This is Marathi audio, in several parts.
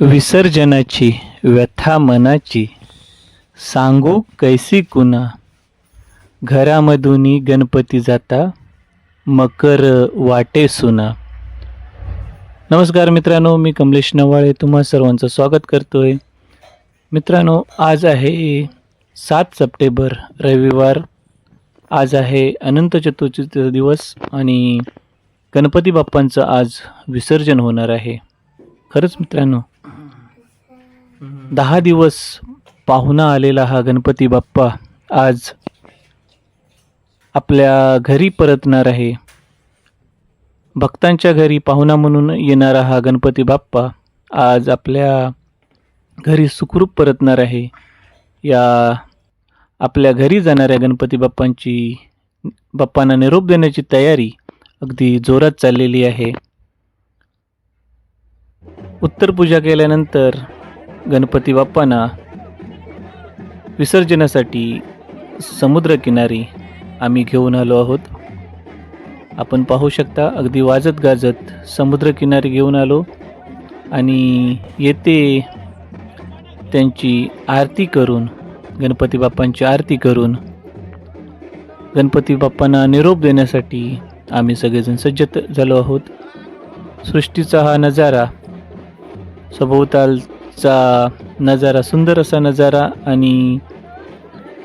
विसर्जनाची व्यथा मनाची सांगू कैसी कुणा? घरामधून गणपती जाता मकर वाटे सुना. नमस्कार मित्रांनो मी कमलेश नवाळे तुम्हा सर्वांचं स्वागत करतोय. मित्रांनो आज आहे सात सप्टेंबर रविवार. आज आहे अनंत चतुर्थीचा दिवस आणि गणपती बाप्पांचं आज विसर्जन होणार आहे. खरंच मित्रांनो दहा दिवस पाहुणा आलेला हा गणपती बाप्पा आज आपल्या घरी परतणार आहे. भक्तांच्या घरी पाहुणा म्हणून येणारा हा गणपती बाप्पा आज आपल्या घरी सुखरूप परतणार आहे. या आपल्या घरी जाणाऱ्या गणपती बाप्पांची बाप्पांना निरोप देण्याची तयारी अगदी जोरात चाललेली आहे. उत्तर पूजा केल्यानंतर गणपती बाप्पांना विसर्जनासाठी समुद्रकिनारी आम्ही घेऊन आलो आहोत. आपण पाहू शकता अगदी वाजत गाजत समुद्रकिनारी घेऊन आलो आणि येथे त्यांची आरती करून गणपती बाप्पांची आरती करून गणपती बाप्पांना निरोप देण्यासाठी आम्ही सगळेजण सज्ज झालो आहोत. सृष्टीचा हा नजारा सभोवताल चा नजारा सुंदर असा नजारा आणि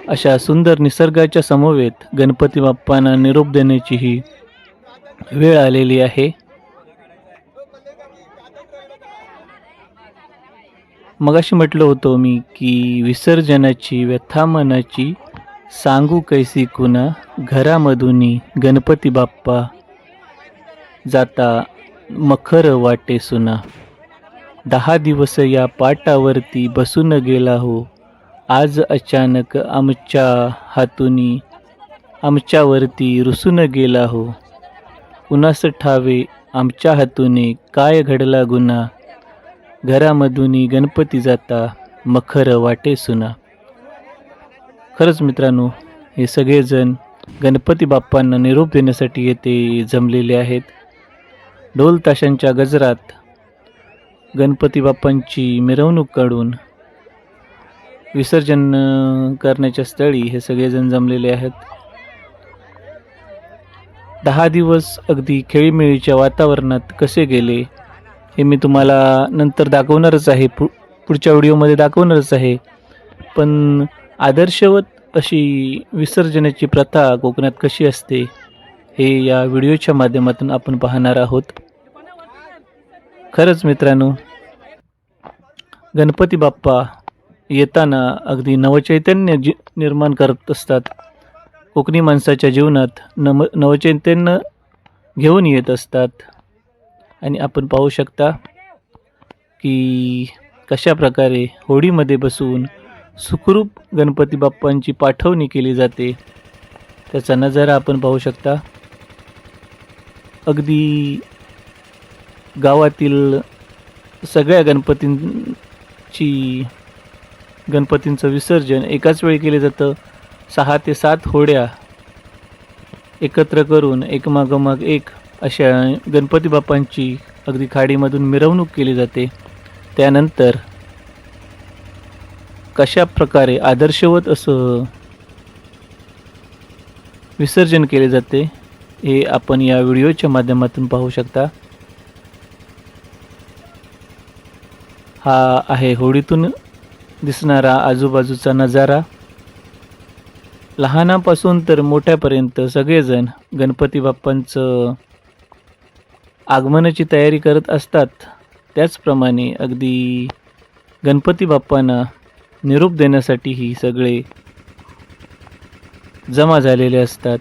अशा सुंदर निसर्गाच्या समवेत गणपती बाप्पांना निरोप देण्याची ही वेळ आलेली आहे. मगाशी म्हटलं होतं मी की विसर्जनाची व्यथा मनाची सांगू कैसी कुणा घरामधून गणपती बाप्पा जाता मखर वाटे सुना. दहा दिवस या पाटावरती बसून गेला हो. आज अचानक आमच्या हातूनी आमच्यावरती रुसून गेला हो. उन्हास ठावे आमच्या हातूने काय घडला गुन्हा? घरामधून गणपती जाता मखर वाटे सुना. खरंच मित्रांनो हे सगळेजण गणपती बाप्पांना निरोप देण्यासाठी येथे जमलेले आहेत. ढोल ताशांच्या गजरात गणपती बाप्पांची मिरवणूक काढून विसर्जन करण्याच्या स्थळी हे सगळेजण जमलेले आहेत. दहा दिवस अगदी खेळीमेळीच्या वातावरणात कसे गेले हे मी तुम्हाला नंतर दाखवणारच आहे. पु पुढच्या व्हिडिओमध्ये दाखवणारच आहे. पण आदर्शवत अशी विसर्जनाची प्रथा कोकणात कशी असते हे या व्हिडिओच्या माध्यमातून आपण पाहणार आहोत. खरंच मित्रांनो गणपती बाप्पा येताना अगदी नवचैतन्य जी निर्माण करत असतात. कोकणी माणसाच्या जीवनात नम नवचैतन्य घेऊन येत असतात. आणि आपण पाहू शकता की कशा प्रकारे होडीमध्ये बसून सुखरूप गणपती बाप्पांची पाठवणी केली जाते. त्याचा नजारा आपण पाहू शकता. अगदी गावातील सगळ्या गणपतीं गणपतींची गणपतींचं विसर्जन एकाच वेळी केलं जातं. सहा ते सात होड्या एकत्र करून एकमागोमाग एक अशा गणपती बाप्पांची अगदी खाडीमधून मिरवणूक केली जाते. त्यानंतर कशा प्रकारे आदर्शवत असं विसर्जन केले जाते हे आपण या व्हिडिओच्या माध्यमातून पाहू शकता. हा आहे होडीतून दिसणारा आजूबाजूचा नजारा. लहानापासून तर मोठ्यापर्यंत सगळेजण गणपती बाप्पांचं आगमनाची तयारी करत असतात. त्याचप्रमाणे अगदी गणपती बाप्पांना निरोप देण्यासाठीही सगळे जमा झालेले असतात.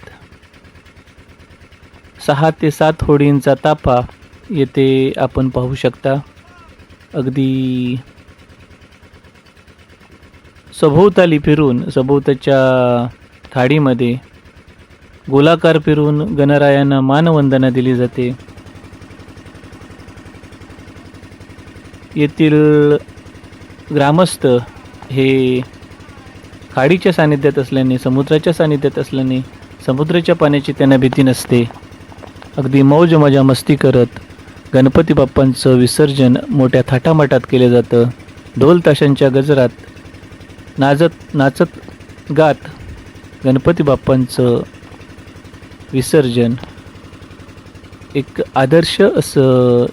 सहा ते सात होडींचा ताफा येथे आपण पाहू शकता. अगदी सभोवताली फिरून सभोवताच्या थाडीमध्ये गोलाकार फिरून गणरायांना मानवंदना दिली जाते. येथील ग्रामस्थ हे खाडीच्या सानिध्यात असल्याने समुद्राच्या सानिध्यात असल्याने समुद्राच्या पाण्याची त्यांना भीती नसते. अगदी मौज मजा मस्ती करत गणपती बाप्पांचं विसर्जन मोठ्या थाटामाटात केलं जातं. ढोल ताशांच्या गजरात नाचत नाचत गात गणपती बाप्पांचं विसर्जन. एक आदर्श असं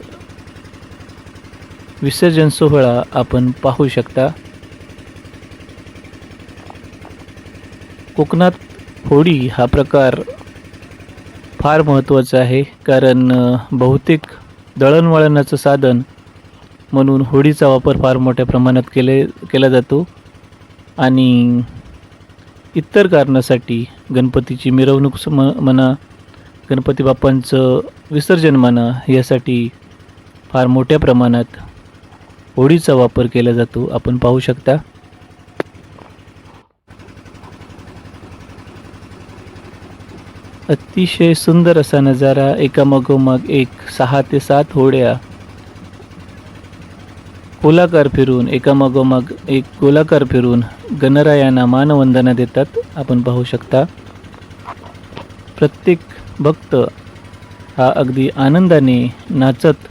विसर्जन सोहळा आपण पाहू शकता. कोकणात होळी हा प्रकार फार महत्त्वाचा आहे कारण बहुतेक दळणवळणाचं साधन म्हणून होडीचा वापर फार मोठ्या प्रमाणात केले केला जातो. आणि इतर कारणासाठी गणपतीची मिरवणूक म म्हणा गणपती बाप्पांचं विसर्जन म्हणा यासाठी फार मोठ्या प्रमाणात होडीचा वापर केला जातो. आपण पाहू शकता. अतिशय सुंदर असा नजारा एकामागोमाग एक सहा ते सात होड्या गोलाकार फिरून एकामागोमाग एक गोलाकार फिरून गणरायांना मानवंदना देतात. आपण पाहू शकता प्रत्येक भक्त हा अगदी आनंदाने नाचत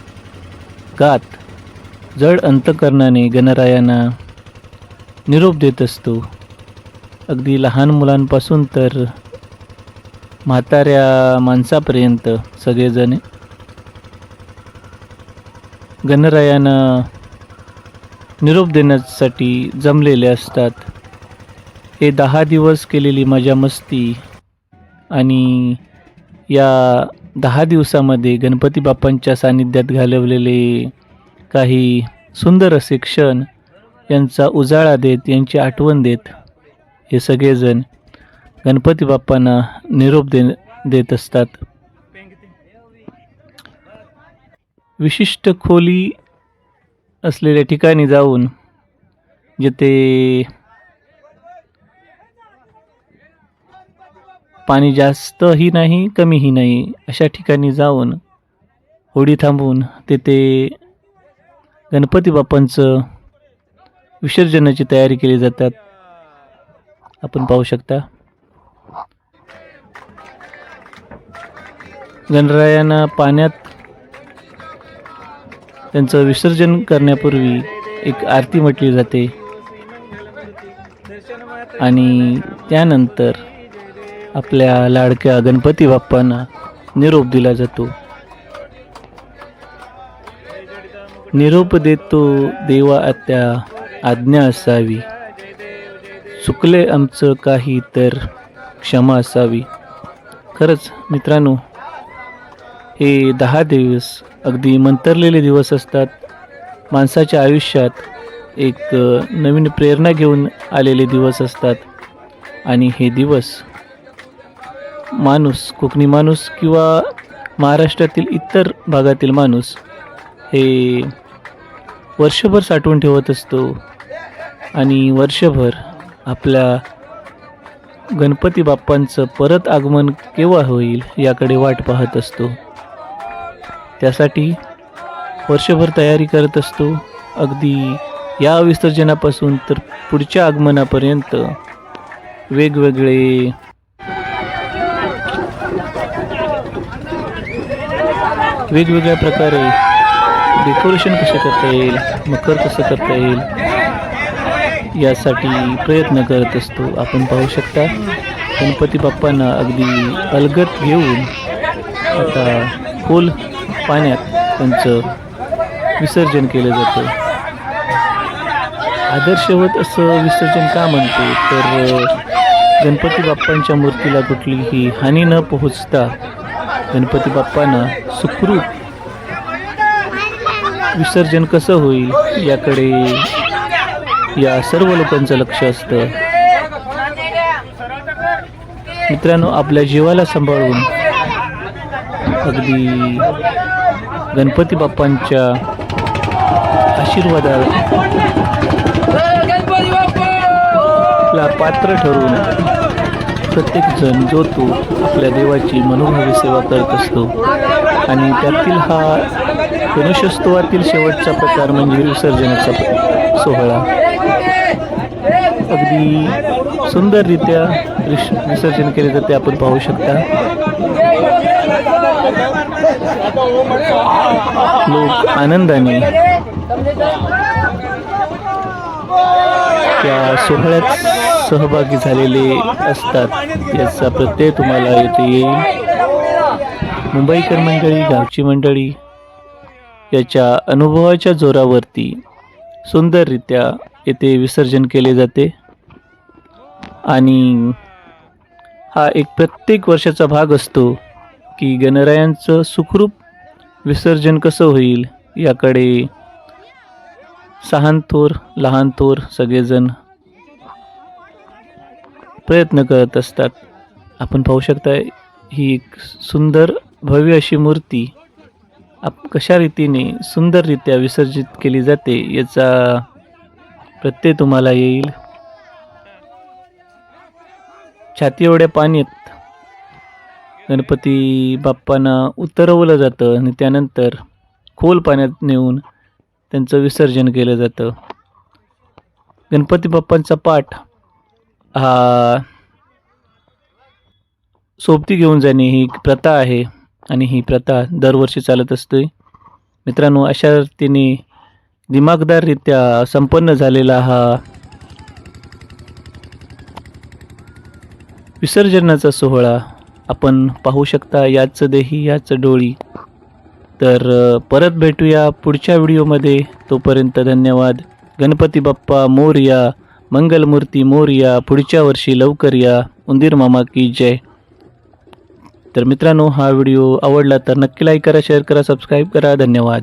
गात जड अंतकरणाने गणरायांना निरोप देत असतो. अगदी लहान मुलांपासून तर म्हाताऱ्या माणसापर्यंत सगळेजण. गणरायांना निरोप देण्यासाठी जमलेले असतात. हे दहा दिवस केलेली मजा मस्ती आणि या दहा दिवसामध्ये गणपती बाप्पांच्या सानिध्यात घालवलेले काही सुंदर असे क्षण यांचा उजाळा देत यांची आठवण देत हे सगळेजण गणपती बाप्पांना निरोप दे देत असतात. विशिष्ट खोली असलेल्या ठिकाणी जाऊन जिथे पाणी जास्तही नाही कमीही नाही अशा ठिकाणी जाऊन होडी थांबवून तेथे गणपती बाप्पांचं विसर्जनाची तयारी केली जातात. आपण पाहू शकता. गणरायांना पाण्यात त्यांचं विसर्जन करण्यापूर्वी एक आरती म्हटली जाते. आणि त्यानंतर आपल्या लाडक्या गणपती बाप्पांना निरोप दिला जातो. निरोप देतो देवा आत्या आज्ञा असावी. चुकले आमचं काही तर क्षमा असावी. खरंच मित्रांनो हे दहा दिवस अगदी मंतरलेले दिवस असतात. माणसाच्या आयुष्यात एक नवीन प्रेरणा घेऊन आलेले दिवस असतात. आणि हे दिवस माणूस कोकणी माणूस किंवा महाराष्ट्रातील इतर भागातील माणूस हे वर्षभर साठवून ठेवत असतो. आणि वर्षभर आपल्या गणपती बाप्पांचं परत आगमन केव्हा होईल याकडे वाट पाहत असतो. त्यासाठी वर्षभर तयारी करत असतो. अगदी या विसर्जनापासून तर पुढच्या आगमनापर्यंत वेगवेगळे वेगवेगळ्या प्रकारे डेकोरेशन कसं करता येईल मकर कसं करता येईल यासाठी प्रयत्न करत असतो. आपण पाहू शकता गणपती बाप्पांना अगदी अलगत घेऊन आता खोल पाण्यात त्यांचं विसर्जन केलं जातं. आदर्शवत असं विसर्जन का म्हणतो? तर गणपती बाप्पांच्या मूर्तीला कुठलीही हानी न पोहोचता गणपती बाप्पांना सुखरूप विसर्जन कसं होईल याकडे या सर्व लोकांचं लक्ष असतं. मित्रांनो आपल्या जीवाला सांभाळून अगदी गणपती बाप्पांच्या आशीर्वादाला पात्र ठरून प्रत्येकजण जो तो आपल्या देवाची मनोभावी सेवा करत असतो. आणि त्यातील हा गणेशोत्सवातील शेवटचा प्रकार म्हणजे विसर्जनाचा सोहळा. अगदी सुंदररित्या विसर्जन केले जाते आपण पाहू शकता. लोक आनंदाने त्या सोहळ्यात सहभागी झालेले असतात याचा प्रत्यय तुम्हाला येथे येईल. मुंबईकर मंडळी गावची मंडळी याच्या अनुभवाच्या जोरावरती सुंदररित्या येथे विसर्जन केले जाते. आणि हा एक प्रत्येक वर्षाचा भाग असतो. की गणरायांचं सुखरूप विसर्जन कसं होईल याकडे सहानथोर लहान थोर सगळेजण प्रयत्न करत असतात. आपण पाहू शकता ही एक सुंदर भव्य अशी मूर्ती आप कशा रीतीने सुंदररित्या विसर्जित केली जाते याचा प्रत्यय तुम्हाला येईल. छाती एवढ्या पाण्यात गणपती बाप्पांना उतरवलं जातं आणि त्यानंतर खोल पाण्यात नेऊन त्यांचं विसर्जन केलं जातं. गणपती बाप्पांचा पाठ हा सोबती घेऊन जाणे ही प्रथा आहे आणि ही प्रथा दरवर्षी चालत असते. मित्रांनो अशा रीतीने दिमागदाररित्या संपन्न झालेला हा विसर्जनाचा सोहळा आपण पाहू शकता याच देही याच डोळी. तर परत भेटूया पुढच्या व्हिडिओमध्ये. तोपर्यंत धन्यवाद. गणपती बाप्पा मोरया मंगलमूर्ती मोरया पुढच्या वर्षी लवकर या. उंदीर मामा की जय. तर मित्रांनो हा व्हिडिओ आवडला तर नक्की लाईक करा शेअर करा सबस्क्राईब करा. धन्यवाद.